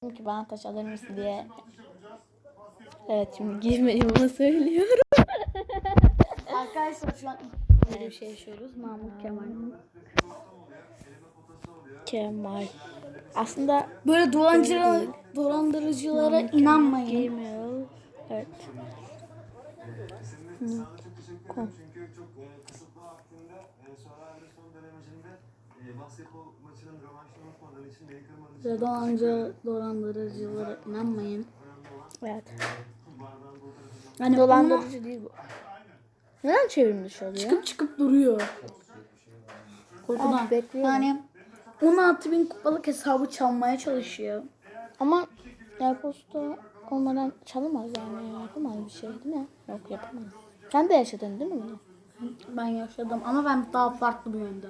Ki bana taş alır mısın diye. Evet şimdi girmediğimi ama söylüyorum. Arkadaşlar şu an böyle bir şey yaşıyoruz. Mahmut Kemal. Kemal. Aslında Böyle dolancı, dolandırıcılara inanmayın. Gmail. Evet. Kom. Basketbol maçının rövanşını unutmadığın için beni kırmadığın için Böyle dolancı, dolandırıcılara inanmayın. Evet. Yani Dolandırıcı değil bu. Neden çevrim dışı oluyor? çıkıp çıkıp duruyor. Korkudan. Abi bekliyorum. Yani 16 bin kupalık hesabı çalmaya çalışıyor. Ama e-posta olmadan çalamaz yani. Yapamaz bir şey değil mi? Yok yapamaz. Sen de yaşadın değil mi bunu? Ben yaşadım ama ben daha farklı bir yönde.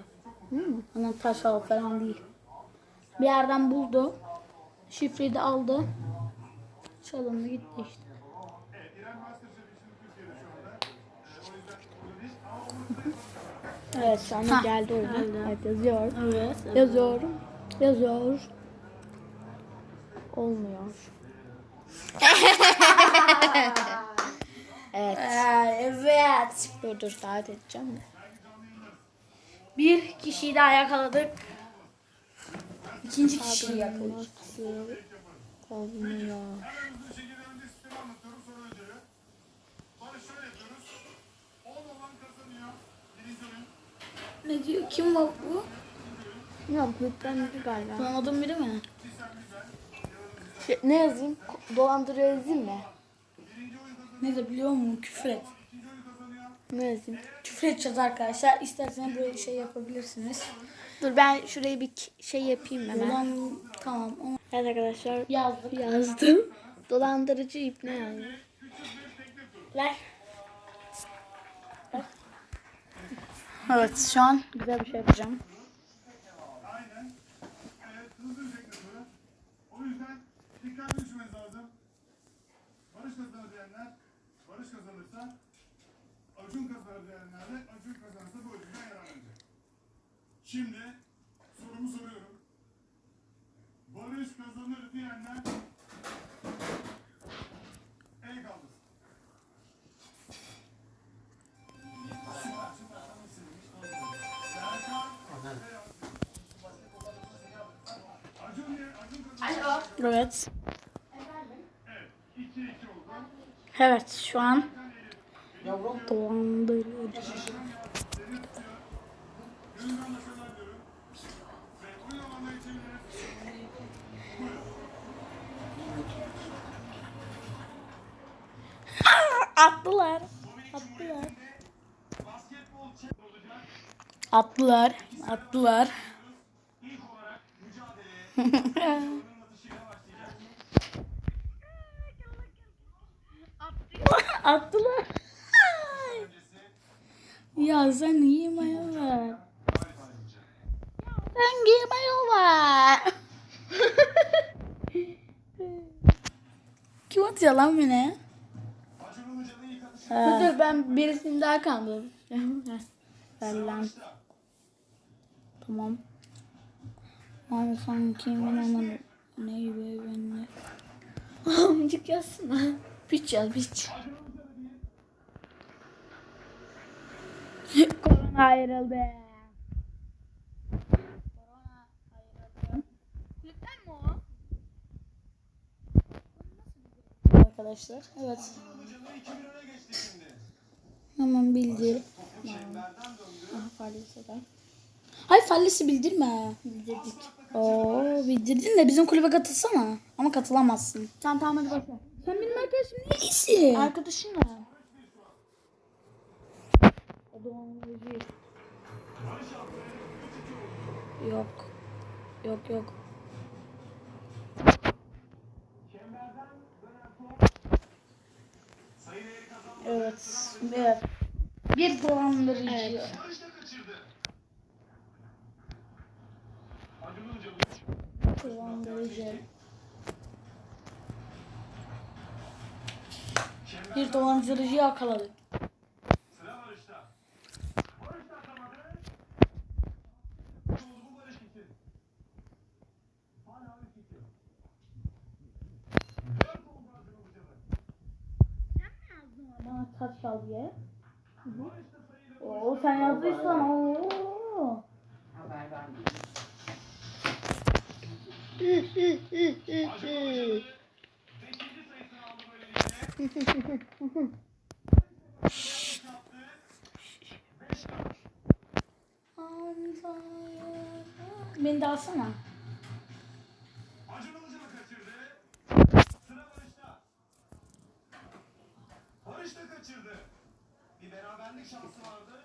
Hmm. Hani taş al falan değil. Bir yerden buldu. Şifreyi de aldı. Çalındı gitti işte. Evet şu anda geldi geldi. Evet yazıyor. Evet. Yazıyorum. Yazıyor. Olmuyor. evet. evet. Dur dur davet edeceğim de. Bir kişiyi daha yakaladık. İkinci kişiyi yakaladık. Olmuyor? Ne diyor? Kim var bu? Bilmiyorum kulüpten biri galiba. Tanımadığın biri mi? Şey, ne yazayım? Dolandırıyor yazayım mı? Ne de biliyor musun? Küfür et. Yazayım? Küfür edeceğiz arkadaşlar. İsterseniz böyle şey yapabilirsiniz. Dur ben şurayı bir şey yapayım hemen. Buradan tamam. Evet arkadaşlar yazdık. yazdım. Dolandırıcı ipne yazdım. Ver. Evet şu an güzel bir şey yapacağım. O yüzden dikkatli düşmeniz lazım. Barış kazanır diyenler, Barış kazanırsa, Acun kazanır diyenler de Acun kazanırsa bu ödülden yararlanacak. Şimdi sorumu soruyorum. Barış kazanır diyenler el kaldırsın. Evet. Evet, 2-2 oldu. Evet şu an dolandırıcı. Attılar. Attılar. Attılar. Attılar. Attılar. ya sen iyi mayo ver. Sen iyi mayo. Kim atıyor lan beni? Atışı Dur ben birisini daha kandırdım. Ver lan. Tamam. Abi sanki kimin anlamı neyi be benimle. Amcık yazsana. Piç yaz piç. Korona ayrıldı. Korona ayrıldı. Kulüpten mi o? Arkadaşlar evet. Ilıcalı 2-1 öne geçti şimdi. Hemen bildir. Aha Fallisi de. Hayır Fallisi bildirme. Bildirdik. Oo bildirdin de bizim kulübe katılsana. Ama katılamazsın. Sen tamam hadi başla. Sen benim arkadaşım değilsin. Arkadaşın ne? Yok. Yok yok. Evet. Evet. Bir dolandırıcı. Ilıcalı Dolandırıcı. Bir dolandırıcı yakaladık. sıra Barış'ta. Barış da atamadı. Oldu bu Barış gitti. Hala üç gidiyor. Kaç kaldı diye. Hı hı. Oo sen yazdıysan oo. Haber vermedim. Beni de alsana. Acun Ilıcalı kaçırdı. Sıra Barış'ta. Barış da kaçırdı. Bir beraberlik şansı vardı.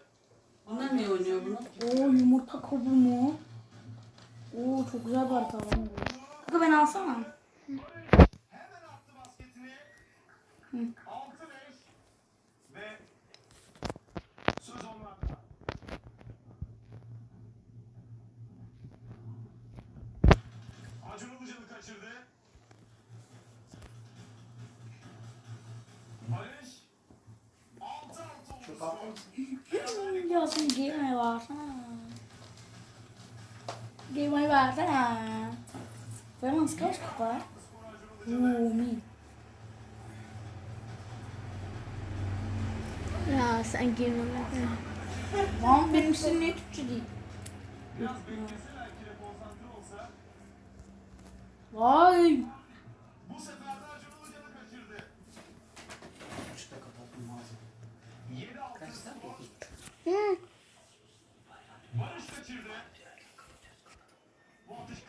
Bunlar ne oynuyor bunu? Oo yumurta kabuğu Oo çok güzel bir harita bu. Kanka beni alsana. Hemen attı basketini. Hı. 6-5 ve söz onlarda. Acun Ilıcalı kaçırdı. Barış 6-6 oldu. Ya sen giymeyi versene. Giymeyi versene. Vermez kaç kafa? Oo mi. Ya sen girme. Lan benim isim niye Türkçe değil? Vay. bu sefer de Acun Ilıcalı kaçırdı. Üçte kapattım ağzını. 7-6 Kaçta? skor. Barış kaçırdı. Bu atış kırıcı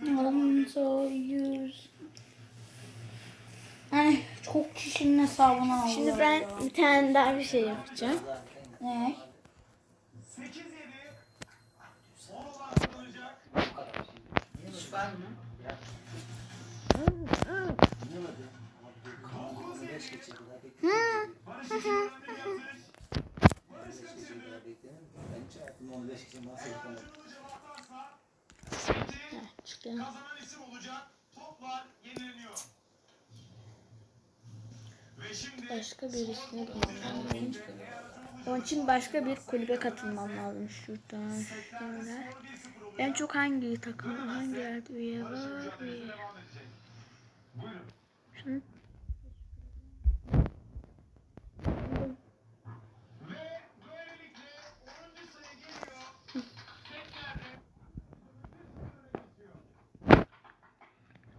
Alonso 100. Yani çok kişinin hesabına alıyor. Şimdi ben ya. bir tane daha bir şey yapacağım. Ne? 8-7 10 olan kazanacak. Süper mi? 9-7 Barış için önemli bir atış. Barış kaçırdı. Acun Ilıcalı atarsa Fethi Çıkıyor. Kazanan isim olacak. Toplar yenileniyor. Ve şimdi Başka bulmam lazım. Onun için başka bir kulübe katılmam lazım şuradan. Şöyle. En çok hangi takım, hangi yerde üye var? Üye. Şunu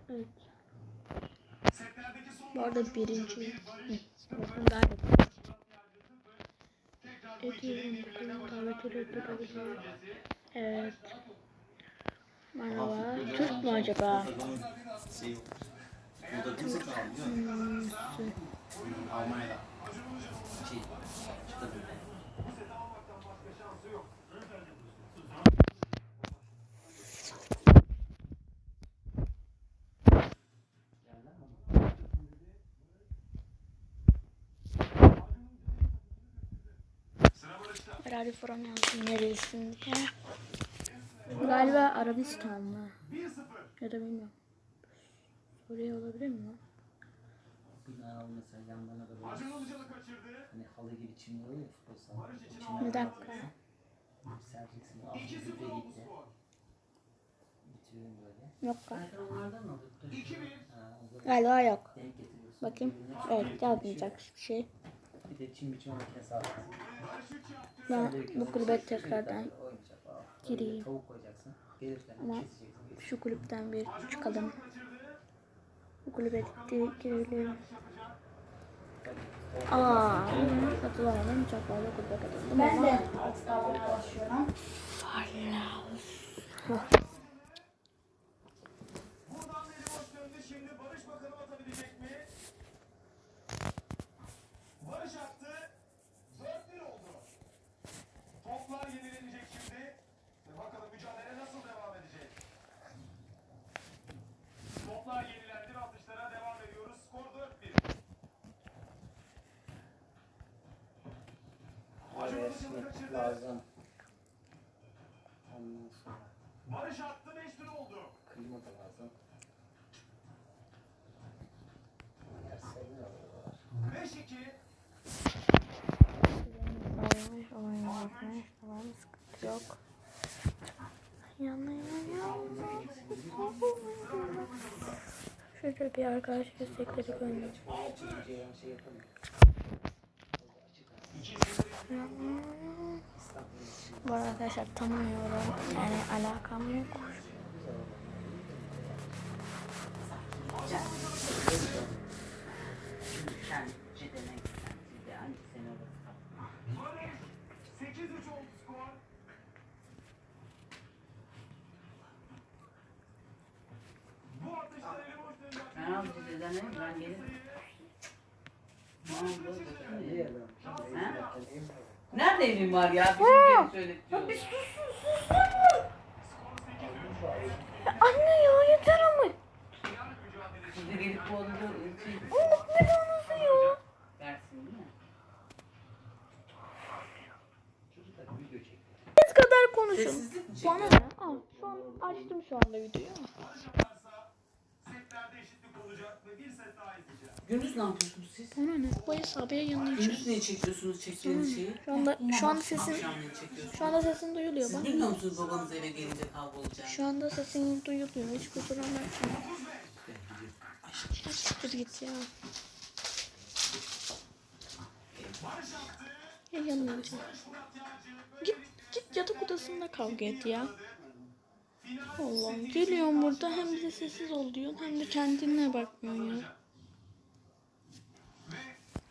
evet. Bu arada birinci. Bakın. Öncesi Evet. Merhaba. Türk mü acaba? Şey, burada kim satın aldı biliyor musun? Almanya'da. Şey, çıtır bir. sıra Barış'ta. Ferrari falan yazdım nerelisin diye. Galiba Arabistanlı. 1-0. Ya da bilmiyorum. Suriye olabilir mi? lan? Bina mesela yanlarına da böyle hani halı gibi çimli oluyor ya futbol sahası. Bir dakika. Yükseleceksin. Altı 2-0 yüzeye oldu gitti. Bitiriyorum böyle. Yok galiba. Zaten onlardan mı aldık? Dur. 2-1. Ha, o zaman Galiba yok. Bakayım. Evet yazmayacak hiçbir şey. Bir de çim biçim makinesi aldım. Barış 3 yaptı. Ben bu kulübe tekrardan Oyuncak falan. gireyim. Tavuk koyacaksın. Gelirken Ama şu kulüpten bir çıkalım. Bu kulübe girelim. Aa, katılalım. Çok fazla kulübe katıldım Ben de artık Lazım. Ondan sonra Barış attı 5-1 oldu. klima da lazım. Yer alıyorlar. 5-2. Oynamış, oynamış. Tamam, sıkıntı yok. Yana. Şöyle bir arkadaş destekleri gönderdim. Şey. Bu arada arkadaşlar tanımıyorum. Yani alakam yok. Sen Ceden'e gitsen. Cede hangi sene orası kaptın? Barış 8-3 oldu skor. Bu atışlar eli boş dönüyor. Ben al Ceden'e ben gelirim. Ne oldu? İyi adam. Ha? Nerede evin var ya? Bizim beni söyletiyor. Anne ya yeter ama. De gelip bu odada şey, Allah belanızı ya. dersin değil mi? Biz kadar konuşun. Sessizlik mi Bana çekiyor? ne? Al şu an açtım şu anda videoyu. Setlerde eşitlik olacak ve bir set daha izleyeceğiz. Gündüz ne yapıyorsunuz siz? Bana ne? Bu hesabı yayınlayacağım. Gündüz niye çekiyorsunuz çektiğiniz şeyi? Şu anda şu anda sesin Akşam niye çekiyorsunuz? şu anda sesin duyuluyor Siz bak. bilmiyor musunuz babanız eve gelince kavga olacak? Şu anda sesin duyuluyor. Hiç kusura bakma. Siktir git ya. Yayınlayacağım. Git git yatak odasında kavga et ya. Allah'ım geliyorsun burada hem bize sessiz ol diyorsun hem de kendine bakmıyorsun ya.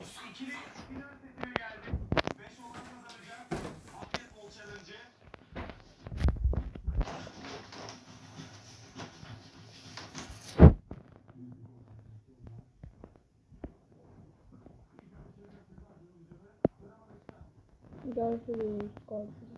Ve ikili final setine geldi. 5 olan kazanacak. Basketbol challenge'ı. Görüşürüz. Görüşürüz.